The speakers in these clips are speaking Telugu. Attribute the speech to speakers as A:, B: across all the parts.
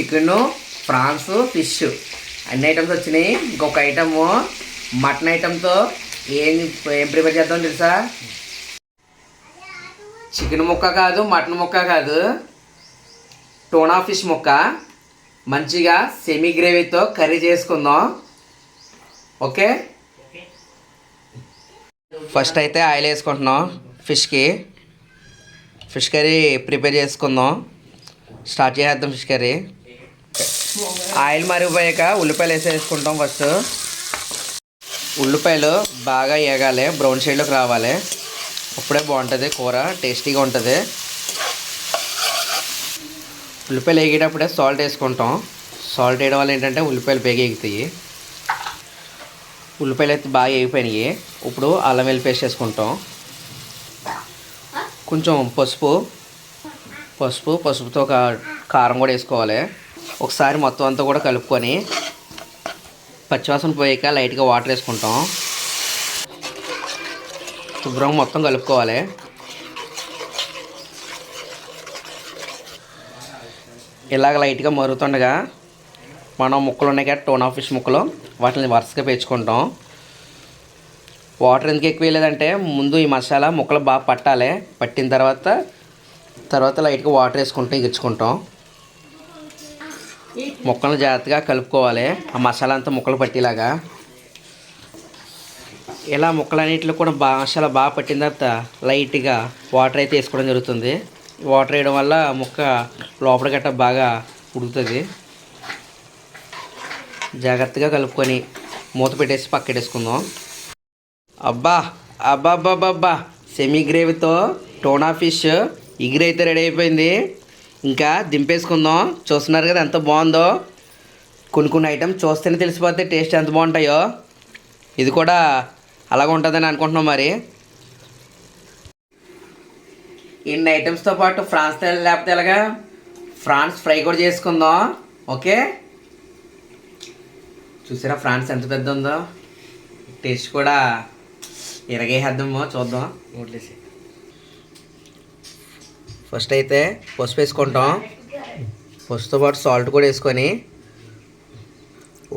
A: Chicken prawns fish. అన్ని ఐటమ్స్ వచ్చినాయి. ఇంకొక ఐటము మటన్ ఐటమ్తో ఏం ఏం ప్రిపేర్ చేద్దాం తెలుసా? చికెన్ ముక్క కాదు మటన్ ముక్క కాదు. టోనా ఫిష్ ముక్క. మంచిగా సెమీ గ్రేవీతో కర్రీ చేసుకుందాం. ఓకే? ఫస్ట్ అయితే ఆయిల్ వేసుకుంటున్నాం ఫిష్కి. ఫిష్ కర్రీ ప్రిపేర్ చేసుకుందాం. స్టార్ట్ చేసేద్దాం ఫిష్ కర్రీ. ఆయిల్ మరిగిపోయాక ఉల్లిపాయలు వేసేసుకుంటాం ఫస్ట్. ఉల్లిపాయలు బాగా వేగాలి బ్రౌన్ షేడ్లోకి రావాలి. అప్పుడే బాగుంటుంది కూర టేస్టీగా ఉంటుంది. ఉల్లిపాయలు వేగేటప్పుడే సాల్ట్ వేసుకుంటాం. సాల్ట్ వేయడం వల్ల ఏంటంటే ఉల్లిపాయలు బేగ ఎగుతాయి ఉల్లిపాయలు అయితే బాగా వేగిపోయినాయి ఇప్పుడు అల్లం వెల్లి పేస్ట్ వేసుకుంటాం. కొంచెం పసుపు పసుపు పసుపుతో కారం కూడా వేసుకోవాలి. ఒకసారి మొత్తం అంతా కూడా కలుపుకొని పచ్చివాసన పోయాక లైట్గా వాటర్ వేసుకుంటాం. శుభ్రంగా మొత్తం కలుపుకోవాలి. ఇలాగ లైట్గా మరుగుతుండగా మనం ముక్కలు ఉన్నాయి కదా టోన్ ఆఫ్ ఫిష్ ముక్కలు వాటిని వరుసగా పేర్చుకుంటాం. వాటర్ ఎందుకు ఎక్కువ వేయలేదంటే ముందు ఈ మసాలా ముక్కలు బాగా పట్టాలి. పట్టిన తర్వాత తర్వాత లైట్గా వాటర్ వేసుకుంటాం ఇచ్చుకుంటాం ముక్కలను జాగ్రత్తగా కలుపుకోవాలి. ఆ మసాలా అంతా ముక్కలు పట్టేలాగా. ఇలా ముక్కలన్నింటిలో కూడా బాగా మసాలా బాగా పట్టిన తర్వాత లైట్గా వాటర్ అయితే వేసుకోవడం జరుగుతుంది. వాటర్ వేయడం వల్ల ముక్క లోపల గట్ట బాగా ఉడుకుతుంది. జాగ్రత్తగా కలుపుకొని మూత పెట్టేసి పక్కడేసుకుందాం అబ్బా! అబ్బా అబ్బా అబ్బా సెమీ గ్రేవీతో టోనా ఫిష్ ఇగురు అయితే రెడీ అయిపోయింది. ఇంకా దింపేసుకుందాం. చూస్తున్నారు కదా ఎంత బాగుందో. కొన్ని కొన్ని ఐటమ్ చూస్తేనే తెలిసిపోతే టేస్ట్ ఎంత బాగుంటాయో. ఇది కూడా అలాగ ఉంటుందని అనుకుంటున్నాం మరి. ఇన్ని ఐటమ్స్తో పాటు ఫ్రాన్స్ లేకపోతే ఎలాగా? ఫ్రాన్స్ ఫ్రై కూడా చేసుకుందాం. ఓకే? చూసారా ఫ్రాన్స్ ఎంత పెద్ద ఉందో? టేస్ట్ కూడా ఇరగేసేద్దాము చూద్దాం. ఓట్లేసి ఫస్ట్ అయితే పసుపు వేసుకుంటాం. పసుపుతో పాటు సాల్ట్ కూడా వేసుకొని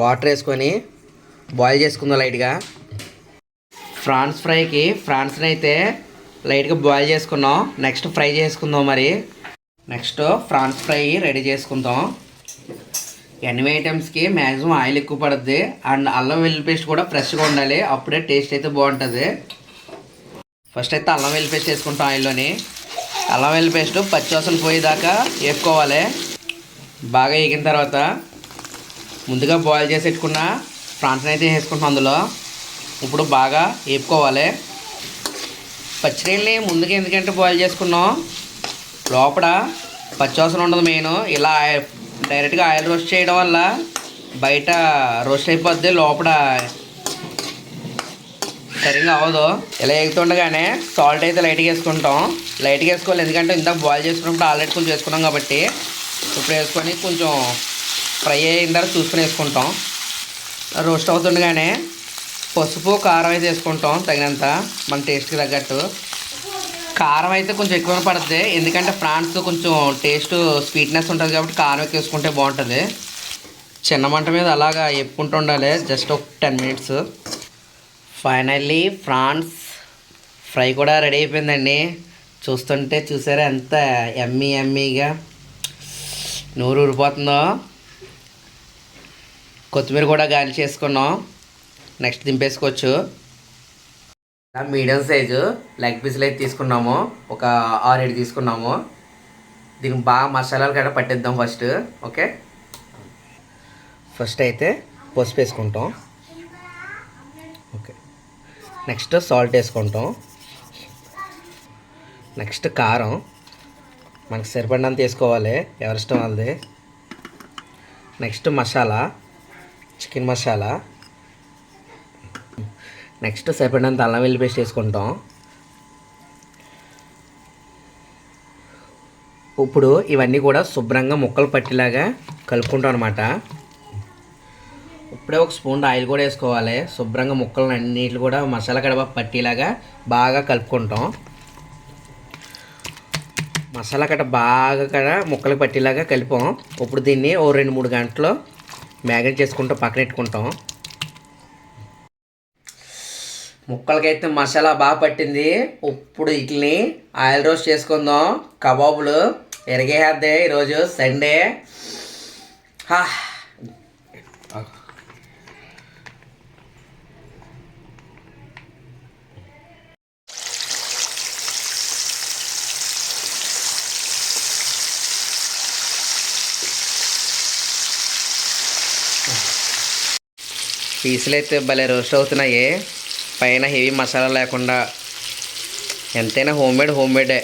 A: వాటర్ వేసుకొని బాయిల్ చేసుకుందాం లైట్గా. ఫ్రాన్స్ ఫ్రైకి ఫ్రాన్స్ని అయితే లైట్గా బాయిల్ చేసుకున్నాం. నెక్స్ట్ ఫ్రై చేసుకుందాం మరి. నెక్స్ట్ ఫ్రాన్స్ ఫ్రై రెడీ చేసుకుందాం. ఎనిమిది ఐటమ్స్కి మ్యాక్సిమం ఆయిల్ ఎక్కువ పడుద్ది. అండ్ అల్లం వెల్లుల్లి పేస్ట్ కూడా ఫ్రెష్గా ఉండాలి. అప్పుడే టేస్ట్ అయితే బాగుంటుంది. ఫస్ట్ అయితే అల్లం వెల్లుల్లి పేస్ట్ వేసుకుంటాం ఆయిల్లోని. అల్లం వెల్లి పేస్ట్ పచ్చివాసన పోయేదాకా వేపుకోవాలి. బాగా వేగిన తర్వాత ముందుగా బాయిల్ చేసి పెట్టుకున్న ప్రాన్స్ అయితే వేసుకుంటాం అందులో. ఇప్పుడు బాగా వేపుకోవాలి. పచ్చినీళ్ళని ముందుగా ఎందుకంటే బాయిల్ చేసుకున్నాం. లోపల పచ్చివాసన ఉండదు మెయిన్. ఇలా డైరెక్ట్గా ఆయిల్ రోస్ట్ చేయడం వల్ల బయట రోస్ట్ అయిపోద్ది. లోపల సరిగా అవ్వదు. ఇలా ఎగుతుండగానే సాల్ట్ అయితే లైట్గా వేసుకుంటాం. లైట్గా వేసుకోవాలి ఎందుకంటే ఇందాక బాయిల్ చేసుకున్నప్పుడు ఆల్రెడీ కొంచెం వేసుకున్నాం కాబట్టి. ఇప్పుడు వేసుకొని కొంచెం ఫ్రై అయిన తర్వాత చూసుకొని వేసుకుంటాం. రోస్ట్ అవుతుండగానే పసుపు కారం అయితే వేసుకుంటాం తగినంత మన టేస్ట్కి తగ్గట్టు. కారం అయితే కొంచెం ఎక్కువ పడుతుంది ఎందుకంటే ఫ్రాన్స్ కొంచెం టేస్ట్ స్వీట్నెస్ ఉంటుంది కాబట్టి కారం ఎక్కువ వేసుకుంటే బాగుంటుంది. చిన్న మంట మీద అలాగా ఎప్పుకుంటూ ఉండాలి జస్ట్ ఒక ten minutes finally prawns fry కూడా రెడీ అయిపోయిందండి. చూస్తుంటే చూసారా ఎంత ఎమ్మీ ఎమ్మీగా నూరు ఊరిపోతుందో. కొత్తిమీర కూడా గాలి చేసుకున్నాం. నెక్స్ట్ దింపేసుకోవచ్చు. మీడియం సైజు లెగ్ పీసులు అయితే తీసుకున్నాము. ఒక ఆరేడు తీసుకున్నాము. దీనికి బాగా మసాలాలు కూడా పట్టిద్దాం ఫస్ట్ ఓకే? ఫస్ట్ అయితే పసుపు వేసుకుంటాం. నెక్స్ట్ సాల్ట్ వేసుకుంటాం. నెక్స్ట్ కారం. మనకు సరిపడినంత వేసుకోవాలి. ఎవరిష్టం వాళ్ళది. Next masala. Chicken masala. Next సరిపడినంత అల్లం వెల్లి పేస్ట్ వేసుకుంటాం. ఇప్పుడు ఇవన్నీ కూడా శుభ్రంగా ముక్కలు పట్టేలాగా కలుపుకుంటాం అనమాట ఇప్పుడే ఒక స్పూన్ ఆయిల్ కూడా వేసుకోవాలి. శుభ్రంగా ముక్కలను అన్నిటి కూడా మసాలా కడప పట్టేలాగా బాగా కలుపుకుంటాం. మసాలా కట్ట బాగా కడ ముక్కలు పట్టేలాగా కలిపాం. ఇప్పుడు దీన్ని ఓ రెండు మూడు గంటలు మ్యాగ్నెట్ చేసుకుంటాం పక్కన పెట్టుకుంటాం. ముక్కలకైతే మసాలా బాగా పట్టింది. ఇప్పుడు వీటిని ఆయిల్ రోస్ట్ చేసుకుందాం. కబాబులు ఎరగేద్దే ఈరోజు సండే. హా. పీసులు అయితే భలే రోస్ట్ అవుతున్నాయి. పైన హెవీ మసాలా లేకుండా ఎంతైనా హోమ్ మేడ్ హోమ్ మేడే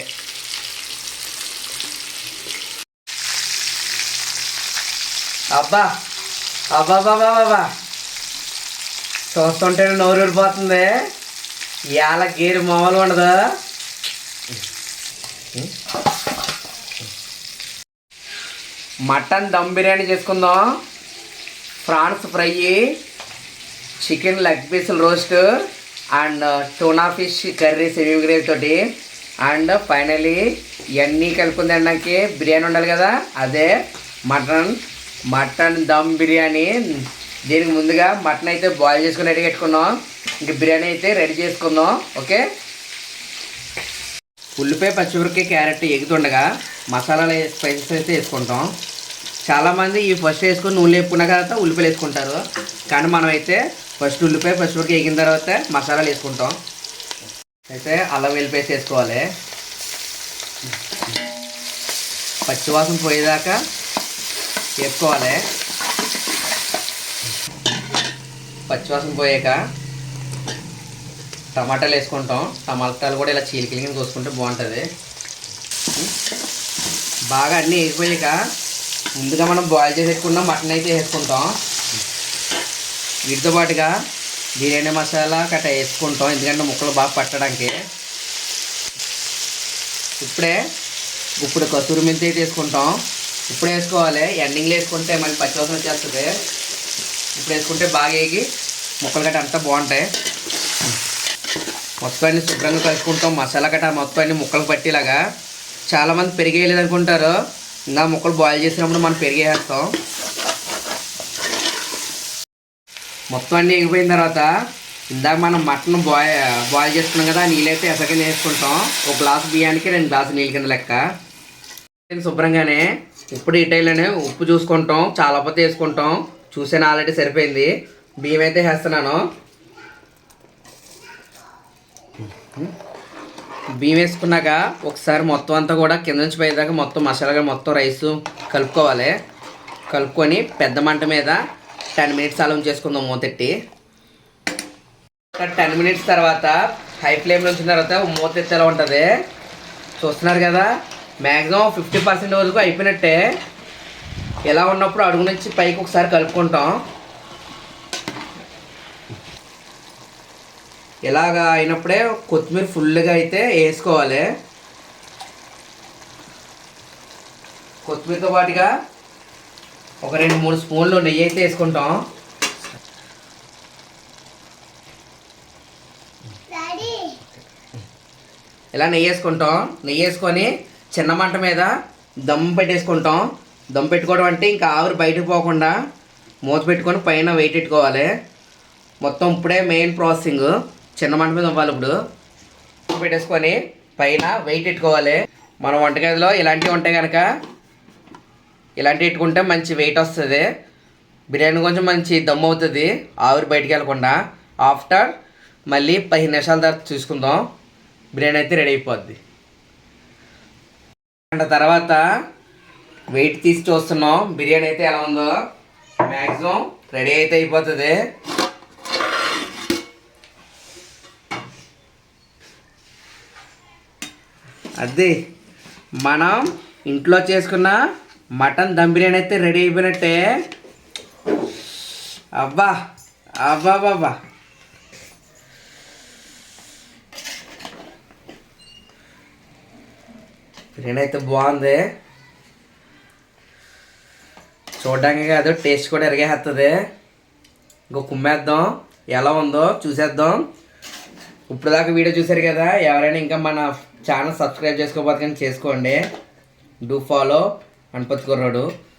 A: అబ్బా అబ్బా బాబా బాబా చూస్తుంటేనే నోరు ఊడిపోతుంది. ఇవాళ గీరు మామూలు ఉండదు. మటన్ దమ్ బిర్యానీ చేసుకుందాం. Prawns fry. చికెన్ లెగ్ పీసులు roast and tuna fish curry semi gravy తోటి. అండ్ ఫైనలీ ఇవన్నీ కలుపుకుని తినడానికి బిర్యానీ ఉండాలి కదా? అదే మటన్. మటన్ దమ్ బిర్యానీ. దీనికి ముందుగా మటన్ అయితే బాయిల్ చేసుకుని రెడీ పెట్టుకున్నాం. ఇంక బిర్యానీ అయితే రెడీ చేసుకుందాం. ఓకే? ఉల్లిపాయ పచ్చిమిరపకాయ క్యారెట్ ఎగుతుండగా మసాలాలు స్పైసెస్ అయితే వేసుకుంటాం. చాలామంది ఈ ఫస్ట్ వేసుకొని నూనె వేసుకున్న తర్వాత ఉల్లిపాయలు వేసుకుంటారు. కానీ మనం అయితే ఫస్ట్ ఉల్లిపాయ ఫస్ట్ వరకు వేగిన తర్వాత మసాలాలు వేసుకుంటాం. అయితే అల్లం వెల్లిపేసి వేసుకోవాలి. పచ్చివాసన పోయేదాకా వేసుకోవాలి పచ్చివాసన పోయాక టమాటాలు వేసుకుంటాం. టమాటాలు కూడా ఇలా చీలికిలికి కోసుకుంటే బాగుంటుంది. బాగా అన్నీ వేగిపోయాక ముందుగా మనం బాయిల్ చేసి పెట్టుకున్న మటన్ అయితే వేసుకుంటాం. వీటితో పాటుగా బిర్యానీ మసాలా కట్ట వేసుకుంటాం. ఎందుకంటే ముక్కలు బాగా పట్టడానికి. ఇప్పుడే ఇప్పుడు కసూరి మెంతి అయితే వేసుకుంటాం. ఇప్పుడు వేసుకోవాలి. ఎండింగ్లో వేసుకుంటే మళ్ళీ పచ్చివాసన వచ్చేస్తుంది. ఇప్పుడు వేసుకుంటే బాగా వేగి ముక్కలు గట్ట అంతా బాగుంటాయి. మొత్తం అన్ని శుభ్రంగా కలుపుకుంటాం. మసాలా గట్ట మొత్తం అన్ని ముక్కలు పట్టేలాగా. చాలామంది పెరిగేయలేదు అనుకుంటారు? ఇంకా ముక్కలు బాయిల్ చేసినప్పుడు మనం పెరిగేస్తాం. మొత్తం అన్నీ ఎగిపోయిన తర్వాత ఇందాక మనం మటన్ బాయ్ బాయిల్ చేసుకున్నాం కదా నీళ్ళైతే ఎసగని వేసుకుంటాం. ఒక గ్లాసు బియ్యానికి రెండు గ్లాసు నీళ్ళ కింద లెక్క. శుభ్రంగానే ఇప్పుడు ఈ ఉప్పు చూసుకుంటాం చాలా పొత్తి వేసుకుంటాం. చూసాను ఆల్రెడీ సరిపోయింది. బియ్యం అయితే వేస్తున్నాను. బియ్యం వేసుకున్నాక ఒకసారి మొత్తం అంతా కూడా కింద నుంచి పోయేదాకా మొత్తం మసాలాగా మొత్తం రైస్ కలుపుకోవాలి. కలుపుకొని పెద్ద మంట మీద టెన్ మినిట్స్ అలా చేసుకుందాం మూతెట్టి. టెన్ మినిట్స్ తర్వాత హై ఫ్లేమ్లో ఉంచిన తర్వాత మూత ఎలా ఉంటుంది? చూస్తున్నారు కదా? మ్యాక్సిమం ఫిఫ్టీ పర్సెంట్ వరకు అయిపోయినట్టే. ఎలా ఉన్నప్పుడు అడుగు నుంచి పైకి ఒకసారి కలుపుకుంటాం. ఇలాగా అయినప్పుడే కొత్తిమీర ఫుల్గా అయితే వేసుకోవాలి. కొత్తిమీరతో పాటుగా ఒక రెండు మూడు స్పూన్లు నెయ్యి అయితే వేసుకుంటాం. ఇలా నెయ్యి వేసుకుంటాం. నెయ్యి వేసుకొని చిన్న మంట మీద దమ్ పెట్టేసుకుంటాం. దమ్ పెట్టుకోవడం అంటే ఇంకా ఆవిరి బయటకు పోకుండా మూత పెట్టుకొని పైన వెయిట్ పెట్టుకోవాలి. మొత్తం ఇప్పుడే మెయిన్ ప్రాసెసింగ్ చిన్న మంట మీద అవ్వాలి ఇప్పుడు. పెట్టేసుకొని పైన వెయిట్ పెట్టుకోవాలి. మన వంటగదిలో ఇలాంటివి ఉంటాయి కనుక ఇలాంటివి పెట్టుకుంటే మంచి వెయిట్ వస్తుంది. బిర్యానీ కొంచెం మంచి దమ్ అవుతుంది. ఆవిరి బయటికి వెళ్ళకుండా ఆఫ్టర్ మళ్ళీ పదిహేను నిమిషాల తర్వాత చూసుకుందాం. బిర్యానీ అయితే రెడీ అయిపోద్ది. గంట తర్వాత వెయిట్ తీసి చూస్తున్నాం. బిర్యానీ అయితే ఎలా ఉందో మ్యాక్సిమం రెడీ అయితే అయిపోతుంది. అది మనం ఇంట్లో చేసుకున్న మటన్ దమ్ బిర్యానీ అయితే రెడీ అయిపోయినట్టే. అబ్బా అబ్బా బాబా బిర్యానీ అయితే బాగుంది. చూడడానికి కాదు టేస్ట్ కూడా ఎరగేస్తుంది ఇంకో కుమ్మేద్దాం ఎలా ఉందో చూసేద్దాం. ఇప్పుడు దాకా వీడియో చూసారు కదా ఎవరైనా ఇంకా మన ఛానల్ సబ్స్క్రైబ్ చేసుకోకపోతే కానీ చేసుకోండి. డూ ఫాలో గణపతి కుర్రాడు.